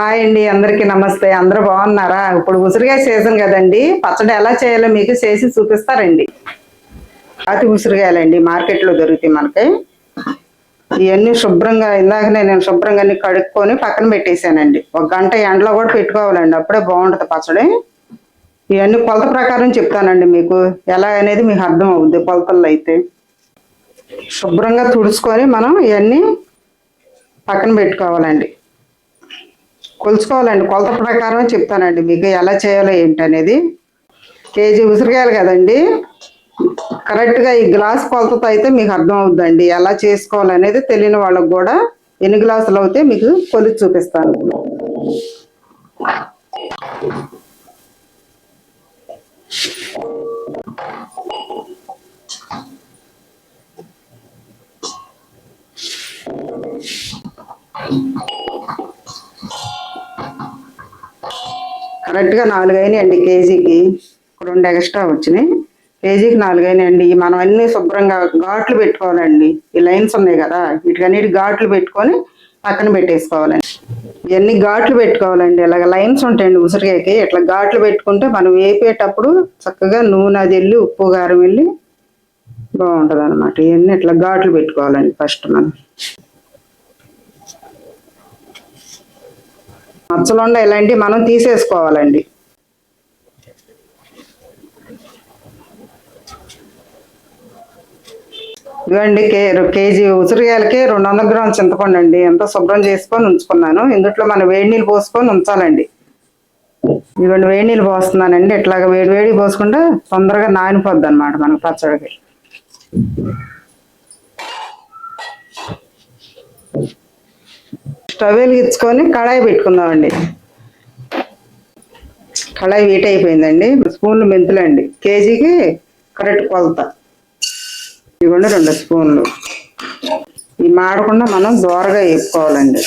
Hi అండి అందరికీ నమస్తే. అందరూ బాగున్నారా? ఇప్పుడు ఉసిరికాయ సీజన్ కదండి. పచ్చడి ఎలా చేయాలో మీకు చేసి చూపిస్తారండి. అతి ఉసిరికాయలండి మార్కెట్లో దొరుకుతాయి మనకి. ఇవన్నీ శుభ్రంగా ఇందాకనే నేను శుభ్రంగా అన్ని కడుక్కొని పక్కన పెట్టేశానండి. ఒక గంట ఎండలో కూడా పెట్టుకోవాలండి అప్పుడే బాగుంటుంది పచ్చడి. ఇవన్నీ కొలత ప్రకారం చెప్తానండి మీకు. ఎలా అనేది మీకు అర్థం అవుద్ది కొలతల్లో అయితే. శుభ్రంగా తుడుచుకొని మనం ఇవన్నీ పక్కన పెట్టుకోవాలండి. కొలుచుకోవాలండి. కొలత ప్రకారం చెప్తానండి. మీకు ఎలా చేయాలో ఏంటి అనేది కేజీ ఉసిరికాయలు కదండి. కరెక్ట్గా ఈ గ్లాస్ కొలతతో అయితే మీకు అర్థం అవుద్దండి ఎలా చేసుకోవాలనేది తెలియని వాళ్ళకి కూడా ఎన్ని గ్లాసులు అవుతే మీకు కొలిచి చూపిస్తాను. కరెక్ట్గా నాలుగు అయినాయండి కేజీకి. రెండు ఎక్స్ట్రా వచ్చినాయి. కేజీకి నాలుగు అయినాయండి మనం అన్ని శుభ్రంగా ఘాట్లు పెట్టుకోవాలండి. ఈ లైన్స్ ఉన్నాయి కదా వీటికన్నిటి ఘాట్లు పెట్టుకొని పక్కన పెట్టేసుకోవాలండి. ఇవన్నీ ఘాట్లు పెట్టుకోవాలండి. ఇలాగ లైన్స్ ఉంటాయండి ఉసిరికాయకి ఇట్లా ఘాట్లు పెట్టుకుంటే మనం వేపేటప్పుడు చక్కగా నూనె అది వెళ్ళి ఉప్పు కారం వెళ్ళి బాగుంటుంది అనమాట ఇవన్నీ ఇట్లా ఘాట్లు పెట్టుకోవాలండి ఫస్ట్ మనం. మచ్చలుండ ఇలాంటివి మనం తీసేసుకోవాలండి. ఇవ్వండి కే కేజీ ఉసిరికాయలకి రెండు వందల గ్రాములు చింతపండు అండి ఎంత శుభ్రం చేసుకొని ఉంచుకున్నాను. ఇందుట్లో మనం వేడి నీళ్ళు పోసుకొని ఉంచాలండి. ఇవ్వండి వేడి నీళ్ళు పోస్తున్నానండి. ఇట్లాగ వేడి వేడి పోసుకుంటే తొందరగా నానిపోద్ది అనమాట మనకు పచ్చడికి. స్టవ్ వెలిగించుకొని కడాయి పెట్టుకుందామండి. కడాయి వీట్ అయిపోయిందండి. స్పూన్లు మెంతులండి. కేజీకి కరెక్ట్ కొలత. ఇవ్వండి రెండు స్పూన్లు. ఇవి మాడకుండా మనం దోరగా వేసుకోవాలండి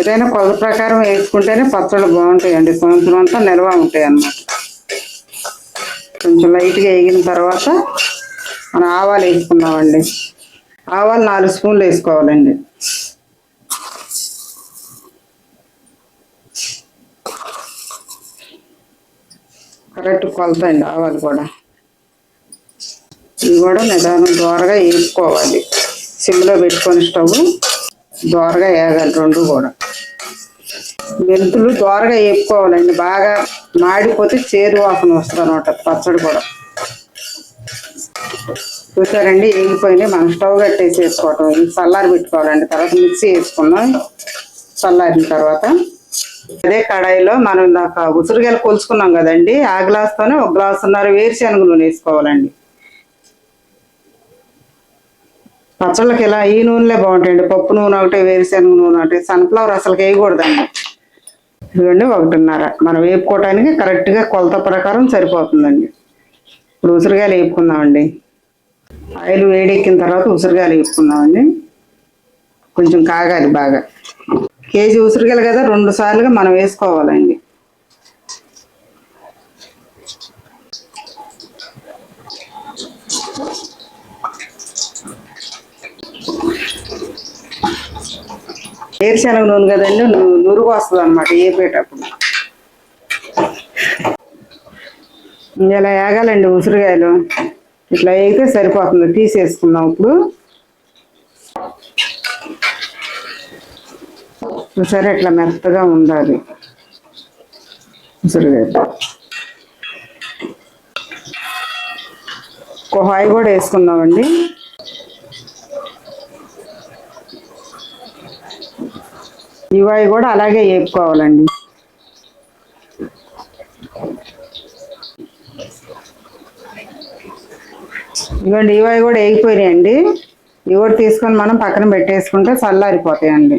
ఏదైనా కొలత ప్రకారం వేసుకుంటేనే పచ్చళ్ళు బాగుంటాయండి. సంవత్సరం అంతా నిల్వ ఉంటాయి అన్నమాట కొంచెం లైట్గా వేగిన తర్వాత మనం ఆవాలు వేసుకున్నామండి ఆవాలు నాలుగు స్పూన్లు వేసుకోవాలండి. కరెక్ట్ కొలత అండి ఆవాలు కూడా. ఇవి కూడా నిదానం దోరగా వేసుకోవాలి సిమ్లో పెట్టుకొని స్టవ్ దోరగా వేయాలి రెండు కూడా. మెంతులు దోరగా వేపుకోవాలండి బాగా మాడిపోతే చేదు వాసన వస్తుంది అనమాట పచ్చడి కూడా. చూసారండి వేగిపోయినాయి మనం స్టవ్ కట్టేసి వేసుకోవటం. చల్లారి పెట్టుకోవాలండి. తర్వాత మిక్సీ వేసుకుందాం. చల్లారిన తర్వాత అదే కడాయిలో మనం ఇందాక ఉసిరికాయలు కొలుచుకున్నాం కదండి ఆ గ్లాస్తోనే ఒక గ్లాస్ ఉన్నారు వేరుశనగ నూనె వేసుకోవాలండి. పచ్చళ్ళకి ఇలా ఈ నూనెలే బాగుంటాయండి. పప్పు నూనె ఒకటి వేరుశనగ నూనె ఒకటి. సన్ఫ్లవర్ అసలు వేయకూడదండి. ఇదిగోండి ఒకటిన్నర. మనం వేపుకోవటానికి కరెక్ట్గా కొలత ప్రకారం సరిపోతుందండి. ఇప్పుడు ఉసిరికాయలు వేపుకుందామండి. ఆయిల్ వేడెక్కిన తర్వాత ఉసిరికాయలు వేసుకుందామండి. కొంచెం కాగాలి బాగా. కేజీ ఉసిరికాయలు కదా రెండు సార్లుగా మనం వేసుకోవాలండి. వేరుశనగ నూనె కదండి నురుగు వస్తుంది అనమాట వేపేటప్పుడు ఇలా వేగాలండి ఉసిరికాయలు ఇట్లా అయితే సరిపోతుంది. తీసేసుకుందాం ఇప్పుడు. సరే ఇట్లా మెత్తగా ఉండాలి. ఉసిరికాయలు కొహాయి కూడా వేసుకుందామండి. ఇవాయి కూడా అలాగే వేపుకోవాలండి. ఇవ్వండి ఇవి కూడా వేగిపోయినాయండి. ఇవి కూడా తీసుకొని మనం పక్కన పెట్టేసుకుంటే చల్లారిపోతాయండి.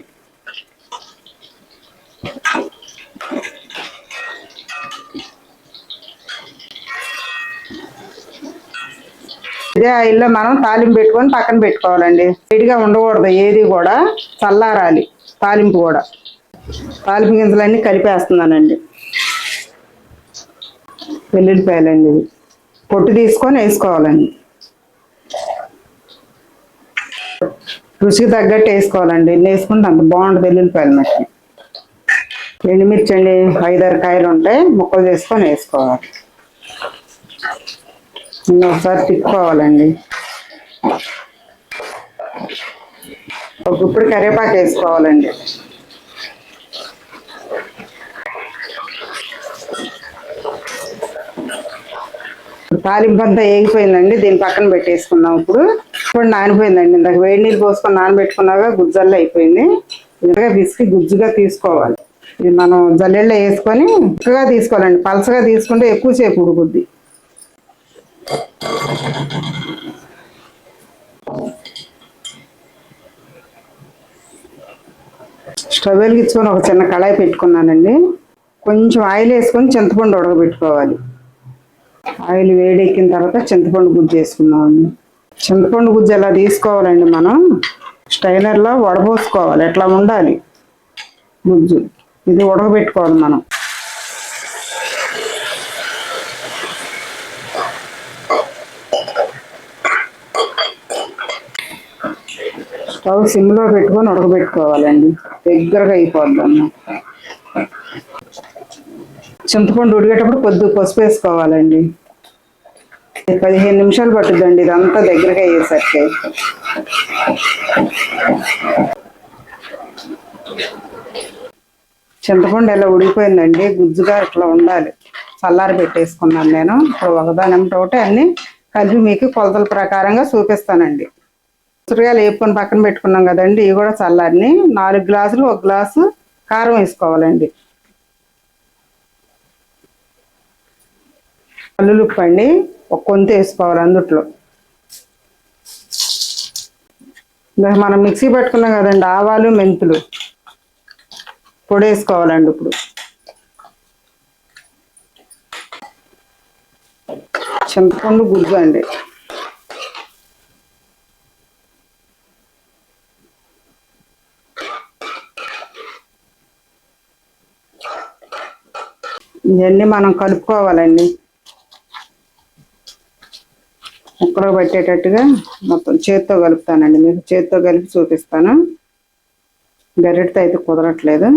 ఇదే ఆయిల్లో మనం తాలింపు పెట్టుకొని పక్కన పెట్టుకోవాలండి. వేడిగా ఉండకూడదు ఏది కూడా చల్లారాలి తాలింపు కూడా. తాలింపు గింజలన్నీ కలిపేస్తున్నానండి. వెల్లుల్లిపాయలండి ఇవి. పొట్టు తీసుకొని వేసుకోవాలండి. రుచికి తగ్గట్టు వేసుకోవాలండి. ఎన్ని వేసుకుంటే అంత బాగుంటుంది ఎల్లుల్లిపాయలు మట్టి. ఎండుమిర్చి అండి ఐదారు కాయలు ఉంటాయి ముక్కలు చేసుకొని వేసుకోవాలి. ఒకసారి తిప్పుకోవాలండి. ఒక ఇప్పుడు కరివేపాకు వేసుకోవాలండి. తాలింపు అంతా వేగిపోయిందండి దీని పక్కన పెట్టేసుకుందాం ఇప్పుడు. ఇప్పుడు నానిపోయిందండి. ఇందాక వేడి నీళ్ళు పోసుకొని నానబెట్టుకున్నాక గుజ్జల్లో అయిపోయింది. ఇంతగా పిసికి గుజ్జుగా తీసుకోవాలి. ఇది మనం జల్లెల్లో వేసుకొని ఎక్కువగా తీసుకోవాలండి. పలసగా తీసుకుంటే ఎక్కువసేపు ఉడుకుద్ది. స్టవ్ వెలిగించుకొని ఒక చిన్న కళాయి పెట్టుకున్నానండి. కొంచెం ఆయిల్ వేసుకొని చింతపండు ఉడకబెట్టుకోవాలి. ఆయిల్ వేడెక్కిన తర్వాత చింతపండు గుజ్జు వేసుకున్నామండి చింతపండు గుజ్జు ఎలా తీసుకోవాలండి మనం? స్టైనర్లో వడబోసుకోవాలి. ఎట్లా ఉండాలి? గుజ్జు. ఇది ఉడకబెట్టుకోవాలి మనం. స్టవ్ సిమ్లో పెట్టుకొని ఉడకబెట్టుకోవాలండి. దగ్గరగా అయిపోద్ది చింతపండు ఉడికేటప్పుడు కొద్దిగా పసుపు వేసుకోవాలండి. పదిహేను నిమిషాలు పట్టుద్దండి ఇదంతా దగ్గరగా అయ్యేసరికి. చింతపండు ఎలా ఉడికిపోయిందండి గుజ్జుగా ఇట్లా ఉండాలి? చల్లారి పెట్టేసుకున్నాను నేను. ఇప్పుడు ఒకదాని ఒకటి అన్ని కలిపి మీకు కొలతల ప్రకారంగా చూపిస్తానండి. ఉసిరికాయలు వేపుకొని పక్కన పెట్టుకున్నాం కదండి ఇవి కూడా చల్లారిని నాలుగు గ్లాసులు ఒక గ్లాసు కారం వేసుకోవాలండి. కల్లులుప్పండి ఒక కొంత వేసుకోవాలి అందుట్లో. మనం మిక్సీ పెట్టుకున్నాం కదండి ఆవాలు మెంతులు. పొడి వేసుకోవాలండి ఇప్పుడు. చింతపండు గుజ్జు అండి. ఇవన్నీ మనం కలుపుకోవాలండి. ముక్కలు పట్టేటట్టుగా మొత్తం చేత్తో కలుపుతానండి. మీకు చేత్తో కలిపి చూపిస్తాను. గరిటతో అయితే కుదరట్లేదు.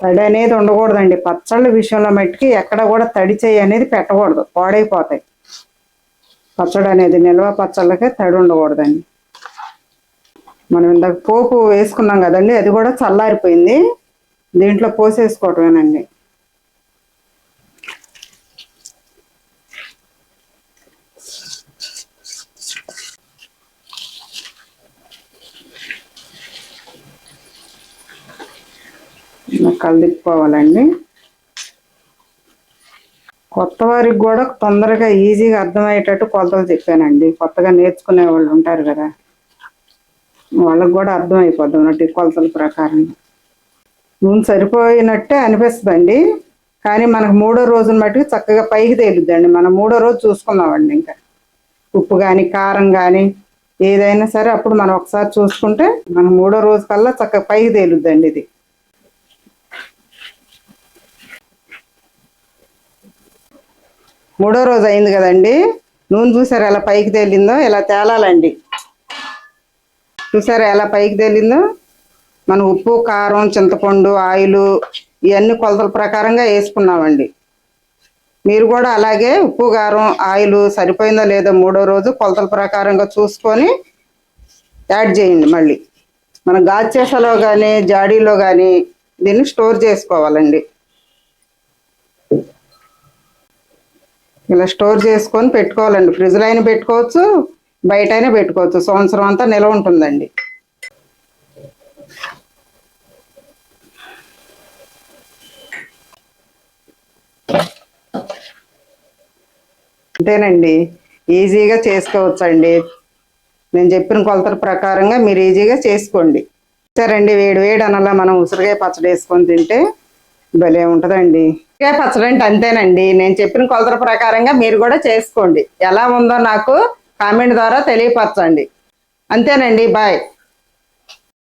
తడి అనేది ఉండకూడదండి. పచ్చళ్ళ విషయంలో మట్టికి ఎక్కడ కూడా తడి చేయి అనేది పెట్టకూడదు. పాడైపోతాయి. పచ్చడి అనేది నిల్వ పచ్చళ్ళకే తడి ఉండకూడదండి. మనం ఇందాక పోపు వేసుకున్నాం కదండి అది కూడా చల్లారిపోయింది. దీంట్లో పోసేసుకోవటమేనండి. ఇలా కలిపుకోవాలండి కొత్త వారికి కూడా తొందరగా ఈజీగా అర్థమయ్యేటట్టు కొలతలు చెప్పానండి. కొత్తగా నేర్చుకునే వాళ్ళు ఉంటారు కదా. వాళ్ళకి కూడా అర్థం అయిపోద్ది అన్నట్టు కొలతల ప్రకారం. నూనె సరిపోయినట్టే అనిపిస్తుందండి. కానీ మనకు మూడో రోజున మట్టుకు చక్కగా పైకి తేలుద్దండి. మనం మూడో రోజు చూసుకున్నామండి ఇంకా. ఉప్పు కానీ కారం కానీ ఏదైనా సరే అప్పుడు మనం ఒకసారి చూసుకుంటే మనం మూడో రోజు కల్లా చక్కగా పైకి తేలుద్దండి ఇది. మూడో రోజు అయింది కదండి. నూనె చూసారు ఎలా పైకి తేలిందో ఇలా తేలాలండి. చూసారా ఎలా పైకి తేలిందో? మనం ఉప్పు కారం చింతపండు ఆయిల్ ఇవన్నీ కొలతల ప్రకారంగా వేసుకున్నామండి. మీరు కూడా అలాగే ఉప్పు కారం ఆయిల్ సరిపోయిందో లేదో మూడో రోజు కొలతల ప్రకారంగా చూసుకొని యాడ్ చేయండి మళ్ళీ. మనం గాచేసలో కానీ జాడీలో కానీ దీన్ని స్టోర్ చేసుకోవాలండి. ఇలా స్టోర్ చేసుకొని పెట్టుకోవాలండి. ఫ్రిడ్జ్లో అయినా పెట్టుకోవచ్చు. బయట అయినా పెట్టుకోవచ్చు. సంవత్సరం అంతా నిల్వ ఉంటుందండి. అంతేనండి. ఈజీగా చేసుకోవచ్చండి. నేను చెప్పిన కొలతల ప్రకారంగా మీరు ఈజీగా చేసుకోండి. సరేండి వేడి వేడి అనలా మనం ఉసిరికాయ పచ్చడి వేసుకొని తింటే భలే ఉంటుందండి. ఉసిరికాయ పచ్చడి అంటే అంతేనండి. నేను చెప్పిన కొలతల ప్రకారంగా మీరు కూడా చేసుకోండి. ఎలా ఉందో నాకు కామెంట్ ద్వారా తెలియపరచండి. అంతేనండి బాయ్.